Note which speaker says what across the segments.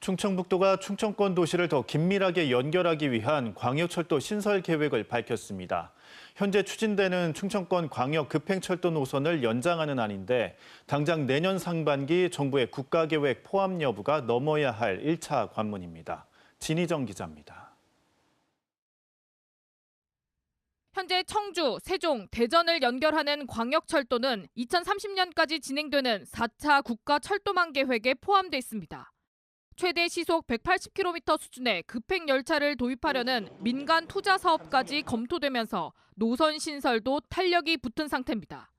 Speaker 1: 충청북도가 충청권 도시를 더 긴밀하게 연결하기 위한 광역철도 신설 계획을 밝혔습니다. 현재 추진되는 충청권 광역 급행철도 노선을 연장하는 안인데 당장 내년 상반기 정부의 국가계획 포함 여부가 넘어야 할 1차 관문입니다. 진희정 기자입니다.
Speaker 2: 현재 청주, 세종, 대전을 연결하는 광역철도는 2030년까지 진행되는 4차 국가 철도망 계획에 포함돼 있습니다. 최대 시속 180km 수준의 급행 열차를 도입하려는 민간 투자 사업까지 검토되면서 노선 신설도 탄력이 붙은 상태입니다.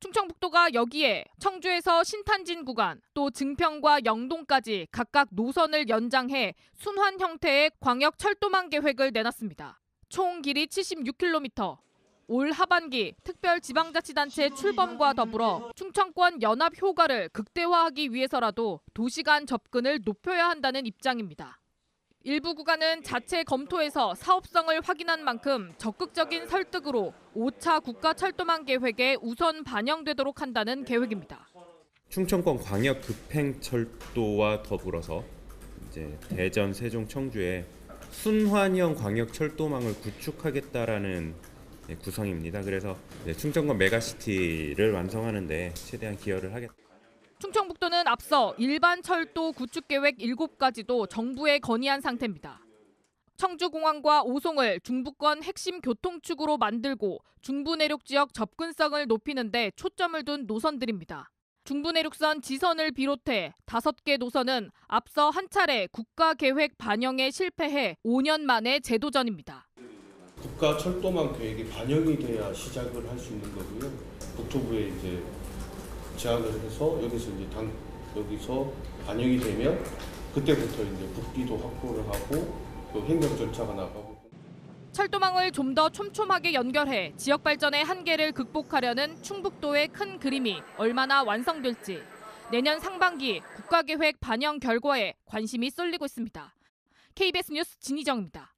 Speaker 2: 충청북도가 여기에 청주에서 신탄진 구간, 또 증평과 영동까지 각각 노선을 연장해 순환 형태의 광역 철도망 계획을 내놨습니다. 총 길이 76km. 올 하반기 특별지방자치단체 출범과 더불어 충청권 연합 효과를 극대화하기 위해서라도 도시 간 접근을 높여야 한다는 입장입니다. 일부 구간은 자체 검토에서 사업성을 확인한 만큼 적극적인 설득으로 5차 국가 철도망 계획에 우선 반영되도록 한다는 계획입니다.
Speaker 3: 충청권 광역 급행철도와 더불어서 이제 대전, 세종, 청주에 순환형 광역 철도망을 구축하겠다라는 네, 구성입니다. 그래서 네, 충청권 메가시티를 완성하는데 최대한 기여를 하겠다.
Speaker 2: 충청북도는 앞서 일반 철도 구축 계획 7가지도 정부에 건의한 상태입니다. 청주공항과 오송을 중부권 핵심 교통축으로 만들고 중부 내륙 지역 접근성을 높이는 데 초점을 둔 노선들입니다. 중부 내륙선 지선을 비롯해 5개 노선은 앞서 한 차례 국가 계획 반영에 실패해 5년 만에 재도전입니다.
Speaker 4: 국가 철도망 계획이 반영이 돼야 시작을 할 수 있는 거고요. 국토부에 이제 제안을 해서 여기서 이제 당 여기서 반영이 되면 그때부터 이제 국비도 확보를 하고 또 행정 절차가 나가고.
Speaker 2: 철도망을 좀 더 촘촘하게 연결해 지역 발전의 한계를 극복하려는 충북도의 큰 그림이 얼마나 완성될지 내년 상반기 국가계획 반영 결과에 관심이 쏠리고 있습니다. KBS 뉴스 진희정입니다.